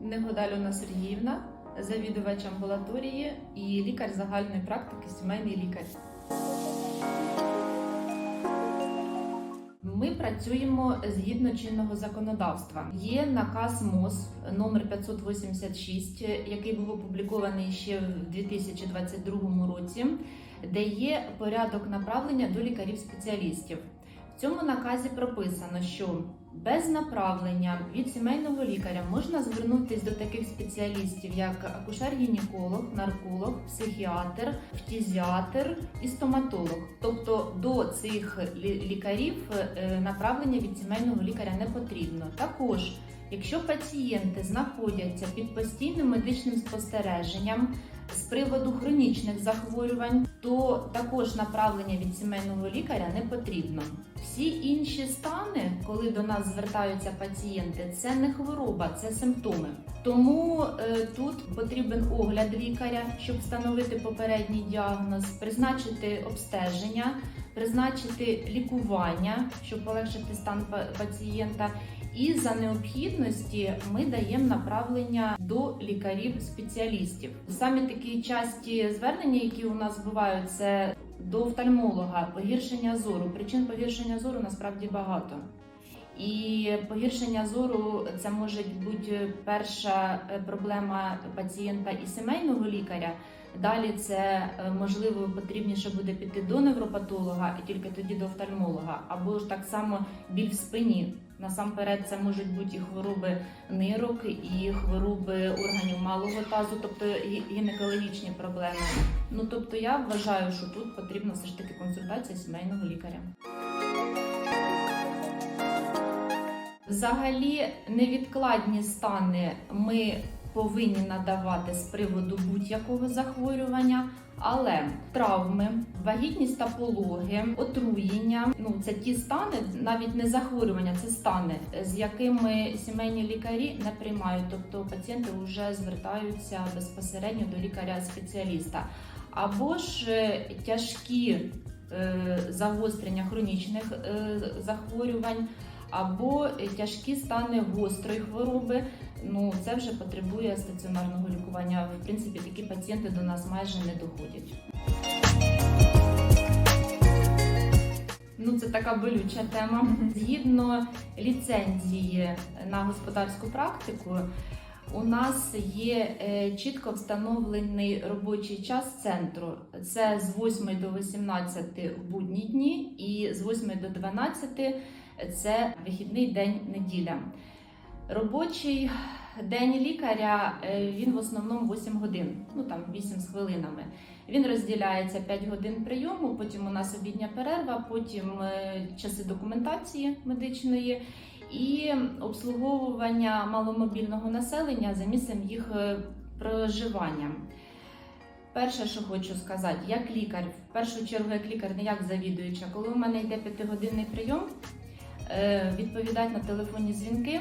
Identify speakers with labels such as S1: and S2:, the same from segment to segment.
S1: Негода Альона Сергіївна, завідувач амбулаторії і лікар загальної практики, сімейний лікар. Ми працюємо згідно чинного законодавства. Є наказ МОЗ номер 586, який був опублікований ще в 2022 році, де є порядок направлення до лікарів-спеціалістів. Цьому наказі прописано, що без направлення від сімейного лікаря можна звернутися до таких спеціалістів, як акушер-гінеколог, нарколог, психіатр, фтізіатр і стоматолог. Тобто до цих лікарів е, направлення від сімейного лікаря не потрібно. Також, якщо пацієнти знаходяться під постійним медичним спостереженням з приводу хронічних захворювань, то також направлення від сімейного лікаря не потрібно. Всі інші стани, коли до нас звертаються пацієнти, це не хвороба, це симптоми. Тому е, тут потрібен огляд лікаря, щоб встановити попередній діагноз, призначити обстеження, призначити лікування, щоб полегшити стан пацієнта. І за необхідності ми даємо направлення до лікарів-спеціалістів. Самі такі часті звернення, які у нас бувають, це до офтальмолога, погіршення зору. Причин погіршення зору насправді багато. І погіршення зору це може бути перша е, проблема пацієнта і сімейного лікаря. Далі це е, можливо потрібніше буде піти до невропатолога і тільки тоді до офтальмолога, або ж так само біль в спині. Насамперед, це можуть бути і хвороби нирок, і хвороби органів малого тазу, тобто гінекологічні проблеми. Ну тобто я вважаю, що тут потрібна все ж таки консультація сімейного лікаря. Взагалі, невідкладні стани ми повинні надавати з приводу будь-якого захворювання, але травми, вагітність та пологи, отруєння ну це ті стани, навіть не захворювання, це стани, з якими сімейні лікарі не приймають. Тобто пацієнти вже звертаються безпосередньо до лікаря-спеціаліста, або ж е, тяжкі е, загострення хронічних е, захворювань або тяжкі стани гострої хвороби. Ну це вже потребує стаціонарного лікування. В принципі, такі пацієнти до нас майже не доходять. Ну, це така болюча тема. Згідно ліцензії на господарську практику, у нас є е, чітко встановлений робочий час центру. Це з 8 до 18 в будні дні і з 8 до 12 це вихідний день неділя. Робочий день лікаря е, він в основному 8 годин, ну там 8 з хвилинами. Він розділяється 5 годин прийому, потім у нас обідня перерва, потім е, часи документації медичної і обслуговування маломобільного населення за місцем їх е, проживання. Перше, що хочу сказати, як лікар, в першу чергу як лікар, не як завідуюча, коли у мене йде п'ятигодинний прийом, відповідати на телефонні дзвінки.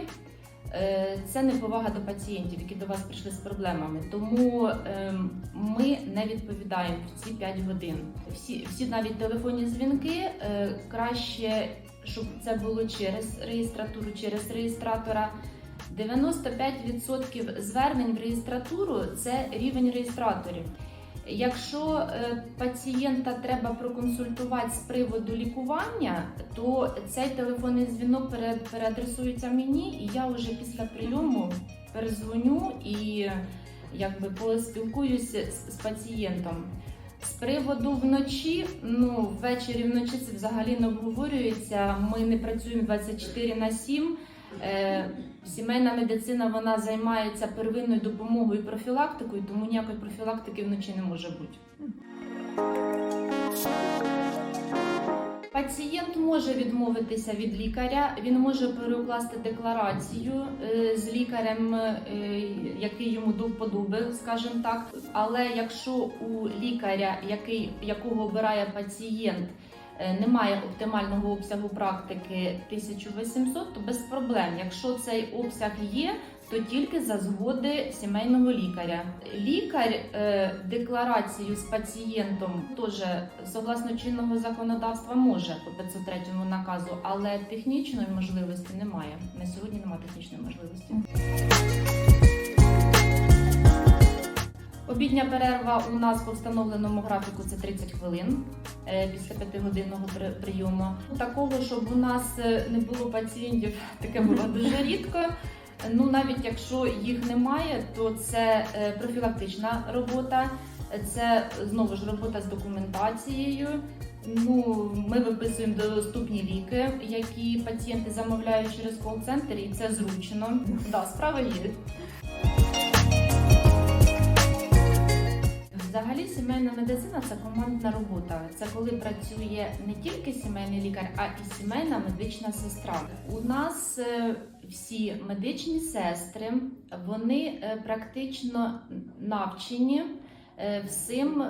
S1: Е, Це неповага до пацієнтів, які до вас прийшли з проблемами. Тому ем, ми не відповідаємо в ці 5 годин. Всі, всі навіть телефонні дзвінки е, краще, щоб це було через реєстратуру, через реєстратора. 95% звернень в реєстратуру це рівень реєстраторів. Якщо е, пацієнта треба проконсультувати з приводу лікування, то цей телефонний дзвінок пере- переадресується мені, і я вже після прийому перезвоню і якби поспілкуюся з, з пацієнтом. З приводу вночі, ну ввечері вночі це взагалі не обговорюється. Ми не працюємо 24 на 7. Е, Сімейна медицина вона займається первинною допомогою і профілактикою, тому ніякої профілактики вночі не може бути. Пацієнт може відмовитися від лікаря, він може переукласти декларацію е, з лікарем, е, який йому до вподоби, скажімо так. Але якщо у лікаря, який, якого обирає пацієнт, немає оптимального обсягу практики 1800, то без проблем. Якщо цей обсяг є, то тільки за згоди сімейного лікаря. Лікар е, декларацію з пацієнтом теж согласно чинного законодавства може по 503 наказу, але технічної можливості немає. На сьогодні немає технічної можливості. Обідня перерва у нас по встановленому графіку це 30 хвилин е, після 5-годинного при- прийому. Такого, щоб у нас е, не було пацієнтів, таке було дуже рідко. Ну навіть якщо їх немає, то це е, профілактична робота, це знову ж робота з документацією. Ну, ми виписуємо доступні ліки, які пацієнти замовляють через кол-центр, і це зручно. Да, справа є. Взагалі сімейна медицина це командна робота. Це коли працює не тільки сімейний лікар, а і сімейна медична сестра. У нас е, всі медичні сестри вони е, практично навчені е, всім.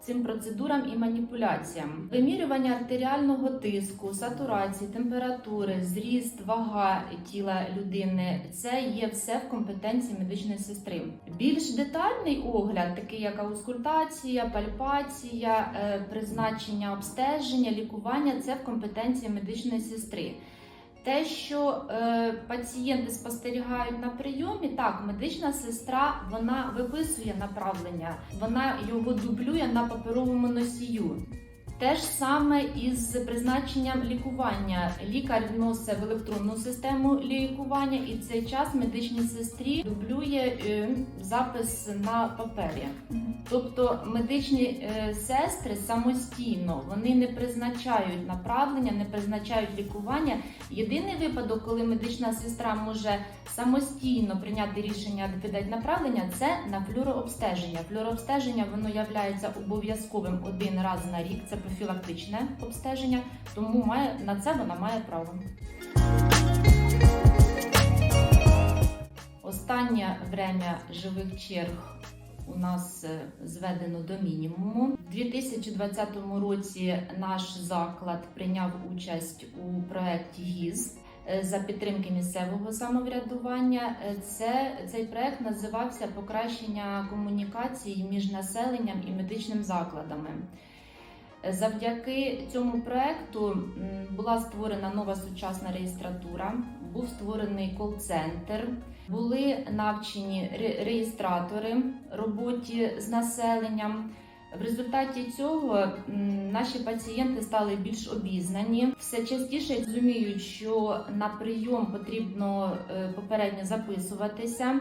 S1: Цим процедурам і маніпуляціям вимірювання артеріального тиску, сатурації, температури, зріст, вага тіла людини це є все в компетенції медичної сестри. Більш детальний огляд, такий як аускультація, пальпація, е, призначення обстеження, лікування це в компетенції медичної сестри. Те, що е, пацієнти спостерігають на прийомі, так, медична сестра вона виписує направлення, вона його дублює на паперовому носію. Те ж саме із призначенням лікування. Лікар вносить в електронну систему лікування, і цей час медичній сестрі дублює е, запис на папері. Тобто медичні е, сестри самостійно вони не призначають направлення, не призначають лікування. Єдиний випадок, коли медична сестра може самостійно прийняти рішення видати направлення, це на флюорообстеження. Флюорообстеження воно являється обов'язковим один раз на рік. Це профілактичне обстеження, тому має на це вона має право. Останнє время живих черг у нас е, зведено до мінімуму. У 2020 році наш заклад прийняв участь у проєкті ГІЗ е, за підтримки місцевого самоврядування. Е, Це цей проект називався Покращення комунікації між населенням і медичним закладами. Завдяки цьому проекту була створена нова сучасна реєстратура, був створений кол-центр, були навчені ре- реєстратори роботі з населенням. В результаті цього наші пацієнти стали більш обізнані. Все частіше розуміють, що на прийом потрібно е, попередньо записуватися.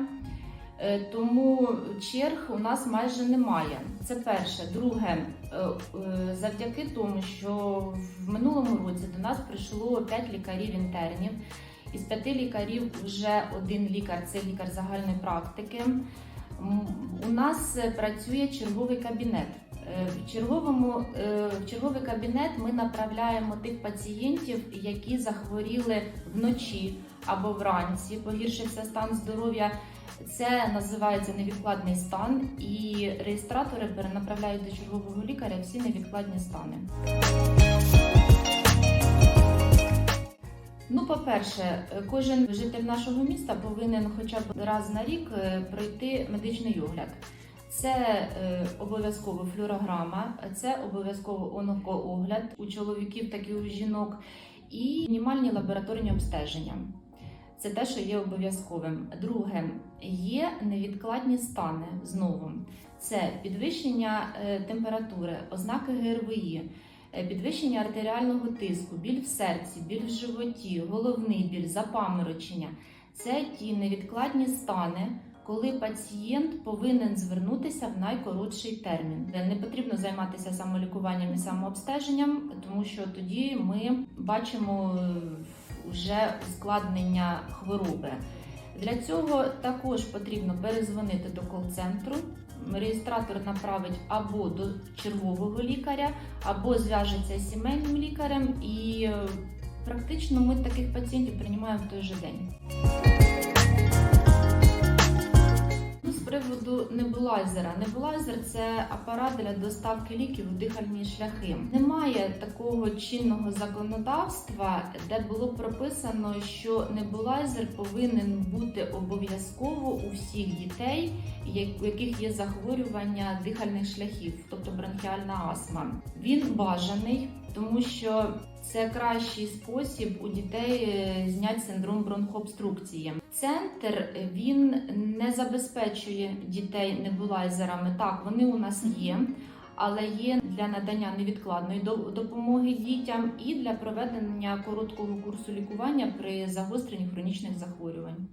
S1: Е, Тому черг у нас майже немає. Це перше. Друге, е, е, завдяки тому, що в минулому році до нас прийшло 5 лікарів-інтернів. Із п'яти лікарів вже один лікар це лікар загальної практики. У нас працює черговий кабінет. В черговому в черговий кабінет ми направляємо тих пацієнтів, які захворіли вночі або вранці, погіршився стан здоров'я. Це називається невідкладний стан, і реєстратори перенаправляють до чергового лікаря всі невідкладні стани. Ну, по-перше, кожен житель нашого міста повинен хоча б раз на рік е, пройти медичний огляд. Це е, обов'язково флюорограма, це обов'язково онкоогляд у чоловіків, так і у жінок, і мінімальні лабораторні обстеження. Це те, що є обов'язковим. Друге, є невідкладні стани знову. Це підвищення е, температури, ознаки ГРВІ, е, підвищення артеріального тиску, біль в серці, біль в животі, головний біль, запаморочення. Це ті невідкладні стани, коли пацієнт повинен звернутися в найкоротший термін. Не потрібно займатися самолікуванням і самообстеженням, тому що тоді ми бачимо е, вже ускладнення хвороби. Для цього також потрібно перезвонити до кол-центру. Реєстратор направить або до чергового лікаря, або зв'яжеться з сімейним лікарем, і е, практично ми таких пацієнтів приймаємо в той же день. Приводу небулайзера. Небулайзер це апарат для доставки ліків у дихальні шляхи. Немає такого чинного законодавства, де було прописано, що небулайзер повинен бути обов'язково у всіх дітей, у яких є захворювання дихальних шляхів, тобто бронхіальна астма. Він бажаний, тому що це кращий спосіб у дітей е, зняти синдром бронхообструкції. Центр він не забезпечує дітей небулайзерами. Так, вони у нас є. Але є для надання невідкладної до- допомоги дітям і для проведення короткого курсу лікування при загостренні хронічних захворювань.